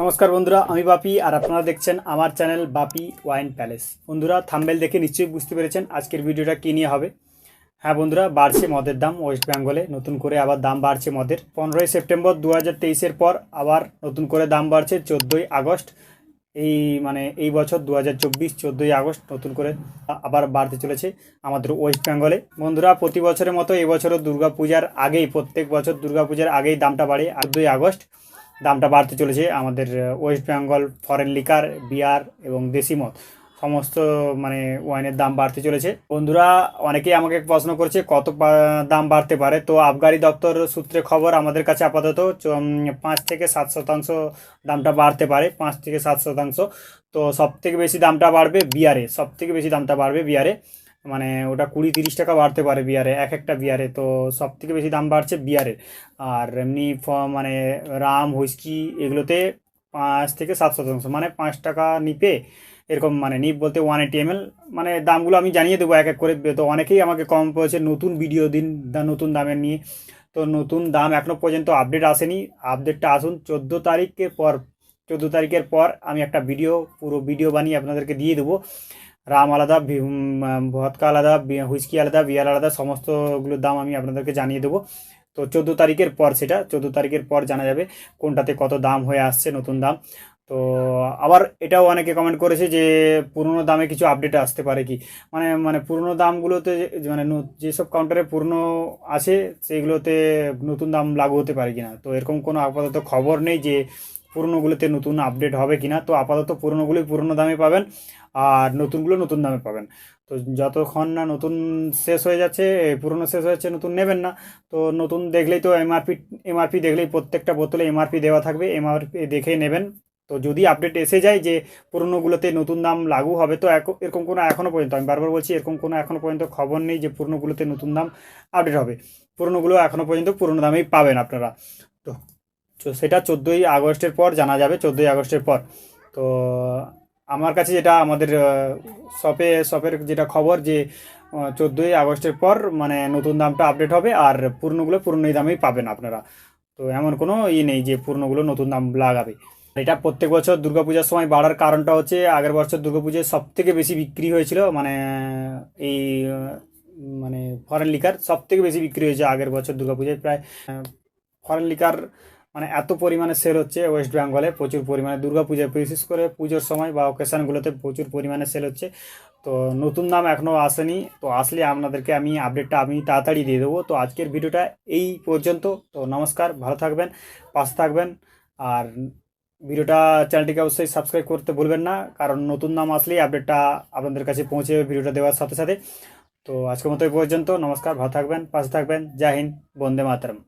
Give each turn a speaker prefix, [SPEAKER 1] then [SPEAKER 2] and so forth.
[SPEAKER 1] নমস্কার বন্ধুরা, আমি বাপি আর আপনারা দেখছেন আমার চ্যানেল বাপি ওয়াইন প্যালেস। বন্ধুরা থাম্বেল দেখে নিশ্চয়ই বুঝতে পেরেছেন আজকের ভিডিওটা কী নিয়ে হবে। হ্যাঁ বন্ধুরা, বাড়ছে মদের দাম ওয়েস্ট বেঙ্গলে নতুন করে আবার দাম বাড়ছে মদের। পনেরোই সেপ্টেম্বর দু হাজার তেইশের পর আবার নতুন করে দাম বাড়ছে চোদ্দোই আগস্ট। এই মানে এই বছর দু হাজার চব্বিশ চোদ্দোই আগস্ট নতুন করে আবার বাড়তে চলেছে আমাদের ওয়েস্ট বেঙ্গলে বন্ধুরা, প্রতি বছরের মতো এবছরও দুর্গাপূজার আগেই, প্রত্যেক বছর দুর্গাপূজার আগেই দামটা বাড়ে চোদ্দোই আগস্ট। দামটা বাড়তে চলেছে। আমাদের West Bengal foreign liquor beer এবং দেশি মদ, সমস্ত মানে ওয়াইনের দাম বাড়তে চলেছে। বন্ধুরা, অনেকেই আমাকে প্রশ্ন করছে, কত দাম বাড়তে পারে? তো আবগারি দপ্তর সূত্রে খবর আমাদের কাছে আপাতত পাঁচ থেকে সাত শতাংশ দামটা বাড়তে পারে, পাঁচ থেকে সাত শতাংশ। তো সব থেকে বেশি দামটা বাড়বে বিয়ারে সব থেকে বেশি দামটা বাড়বে বিয়ারে। মানে ওটা কুড়ি তিরিশ টাকা বাড়তে পারে বিয়ারে, এক একটা বিয়ারে। তো সব থেকে বেশি দাম বাড়ছে বিয়ারের আর এমনি মানে রাম, হুইস্কি এগুলোতে পাঁচ থেকে সাত শতাংশ। মানে পাঁচ টাকা নিপে এরকম মানে নিপ বলতে ওয়ান এইটি এম এল মানে দামগুলো আমি জানিয়ে দেবো এক এক করে। তো অনেকেই আমাকে কম পড়েছে নতুন ভিডিও দিন নতুন দামের নিয়ে। তো নতুন দাম এখনও পর্যন্ত আপডেট আসেনি। আপডেটটা আসুন, চোদ্দ তারিখের পর, চোদ্দ তারিখের পর আমি একটা ভিডিও পুরো ভিডিও বানিয়ে আপনাদেরকে দিয়ে দেবো। রাম আলাদা ভদকা আলাদা হুইস্কি আলাদা, বিয়ার আলাদা, সমস্তগুলোর দাম আমি আপনাদেরকে জানিয়ে দেবো। তো চোদ্দ তারিখের পর সেটা, চোদ্দ তারিখের পর জানা যাবে কোনটাতে কত দাম হয়ে আসছে, নতুন দাম। তো আবার এটাও অনেকে কমেন্ট করেছে যে পুরনো দামে কিছু আপডেট আসতে পারে কি? মানে মানে পুরনো দামগুলোতে মানে যেসব কাউন্টারে পুরনো আছে, সেগুলোতে নতুন দাম লাগু হতে পারে কি না তো এরকম কোনো আপাতত খবর নেই যে পুরনোগুলোতে নতুন আপডেট হবে কিনা, তো আপাতত পুরনোগুলোই পুরনো দামে পাবেন আর নতুনগুলো নতুন দামে পাবেন। তো যতক্ষণ না নতুন শেষ হয়ে যাচ্ছে পুরনো শেষ হয়ে যাচ্ছে, নতুন নেবেন না, তো নতুন দেখলেই তো এমআরপি এমআরপি দেখলেই প্রত্যেকটা বোতলে এমআরপি দেওয়া থাকবে এমআরপি দেখেই নেবেন। তো যদি আপডেট এসে যায় যে পুরনোগুলোতে নতুন দাম লাগু হবে, তো এরকম কোনো এখনও পর্যন্ত, আমি বারবার বলছি, এরকম কোনো এখনও পর্যন্ত খবর নেই যে পুরনোগুলোতে নতুন দাম আপডেট হবে। পুরনোগুলো এখনও পর্যন্ত পুরনো দামেই পাবেন আপনারা। তো সেটা চোদ্দোই আগস্টের পর, জানা যাবে চোদ্দোই আগস্টের পর। তো আমার কাছে যেটা আমাদের শপে, শপের যেটা খবর যে চোদ্দোই আগস্টের পর মানে নতুন দামটা আপডেট হবে আর পুরনোগুলো পুরনোই দামেই পাবেন আপনারা। তো এমন কোনো ই নেই যে পুরনোগুলো নতুন দাম লাগাবে। এটা প্রত্যেক বছর দুর্গাপূজার সময় বাড়ার কারণটা হচ্ছে আগের বছর দুর্গাপূজায় সব থেকে বেশি বিক্রি হয়েছিল মানে এই মানে ফরেন লিকার সব থেকে বেশি বিক্রি হয়েছে আগের বছর দুর্গাপূজায় প্রায় ফরেন লিকার মানে এত পরিমাণে সেল হচ্ছে ওয়েস্ট বেঙ্গলে প্রচুর পরিমাণে দুর্গাপূজায় বিশেষ করে পুজোর সময় বা অকেশনগুলোতে প্রচুর পরিমাণে সেল হচ্ছে। তো নতুন দাম এখনও আসেনি। তো আসলে আপনাদেরকে আমি আপডেটটা আমি তাড়াতাড়ি দিয়ে দেবো। তো আজকের ভিডিওটা এই পর্যন্ত। তো নমস্কার, ভালো থাকবেন, পাশে থাকবেন। আর ভিডিওটা চ্যানেলটিকে অবশ্যই সাবস্ক্রাইব করতে ভুলবেন না। কারণ নতুন নাম আসলেই আপডেটটা আপনাদের কাছে পৌঁছে ভিডিওটা দেওয়ার সাথে সাথে। তো আজকের মতো এই পর্যন্ত। নমস্কার, ভালো থাকবেন, পাশে থাকবেন। জয় হিন্দ, বন্দে মাতরম।